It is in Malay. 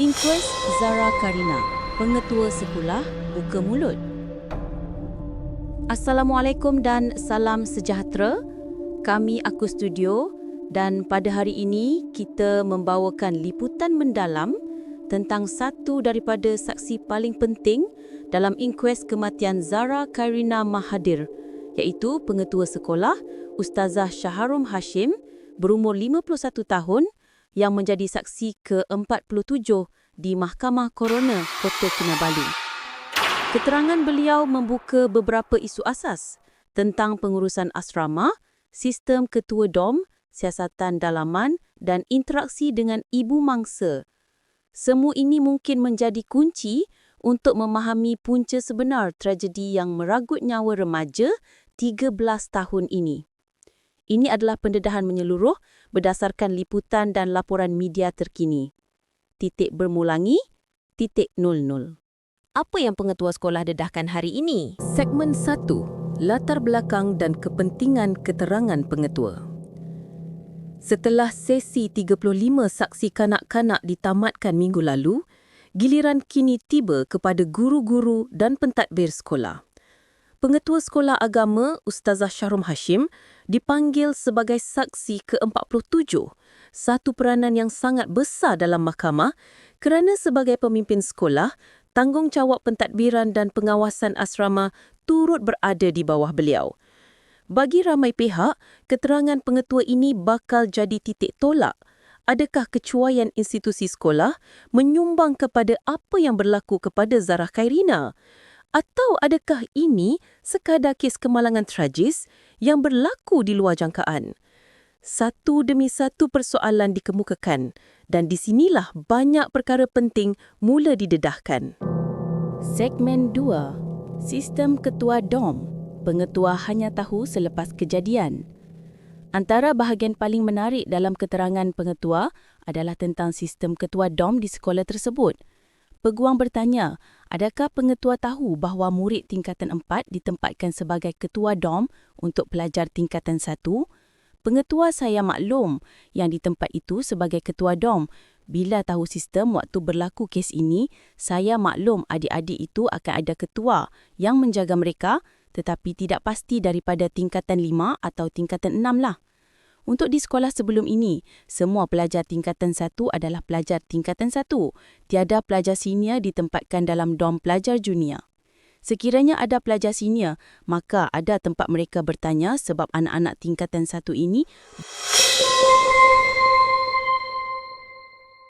Inquest Zara Karina, pengetua sekolah buka mulut. Assalamualaikum dan salam sejahtera. Kami Aku Studio dan pada hari ini kita membawakan liputan mendalam tentang satu daripada saksi paling penting dalam inquest kematian Zara Karina Mahathir iaitu pengetua sekolah Ustazah Syaharum Hashim berumur 51 tahun yang menjadi saksi ke-47 di Mahkamah Coroner Kota Kinabalu. Keterangan beliau membuka beberapa isu asas tentang pengurusan asrama, sistem ketua DOM, siasatan dalaman dan interaksi dengan ibu mangsa. Semua ini mungkin menjadi kunci untuk memahami punca sebenar tragedi yang meragut nyawa remaja 13 tahun ini. Ini adalah pendedahan menyeluruh berdasarkan liputan dan laporan media terkini. Titik bermulangi, titik 00. Apa yang pengetua sekolah dedahkan hari ini? Segmen 1. Latar belakang dan kepentingan keterangan pengetua. Setelah sesi 35 saksi kanak-kanak ditamatkan minggu lalu, giliran kini tiba kepada guru-guru dan pentadbir sekolah. Pengetua Sekolah Agama Ustazah Syarum Hashim dipanggil sebagai saksi ke-47, satu peranan yang sangat besar dalam mahkamah kerana sebagai pemimpin sekolah, tanggungjawab pentadbiran dan pengawasan asrama turut berada di bawah beliau. Bagi ramai pihak, keterangan pengetua ini bakal jadi titik tolak. Adakah kecuaian institusi sekolah menyumbang kepada apa yang berlaku kepada Zarah Khairina? Atau adakah ini sekadar kes kemalangan tragis yang berlaku di luar jangkaan? Satu demi satu persoalan dikemukakan dan di sinilah banyak perkara penting mula didedahkan. Segmen 2. Sistem Ketua DOM. Pengetua hanya tahu selepas kejadian. Antara bahagian paling menarik dalam keterangan pengetua adalah tentang sistem ketua DOM di sekolah tersebut. Peguam bertanya, adakah pengetua tahu bahawa murid tingkatan 4 ditempatkan sebagai ketua DOM untuk pelajar tingkatan 1? Pengetua saya maklum yang di tempat itu sebagai ketua DOM. Bila tahu sistem waktu berlaku kes ini, saya maklum adik-adik itu akan ada ketua yang menjaga mereka tetapi tidak pasti daripada tingkatan 5 atau tingkatan 6 lah. Untuk di sekolah sebelum ini, semua pelajar tingkatan satu adalah pelajar tingkatan satu. Tiada pelajar senior ditempatkan dalam dom pelajar junior. Sekiranya ada pelajar senior, maka ada tempat mereka bertanya sebab anak-anak tingkatan satu ini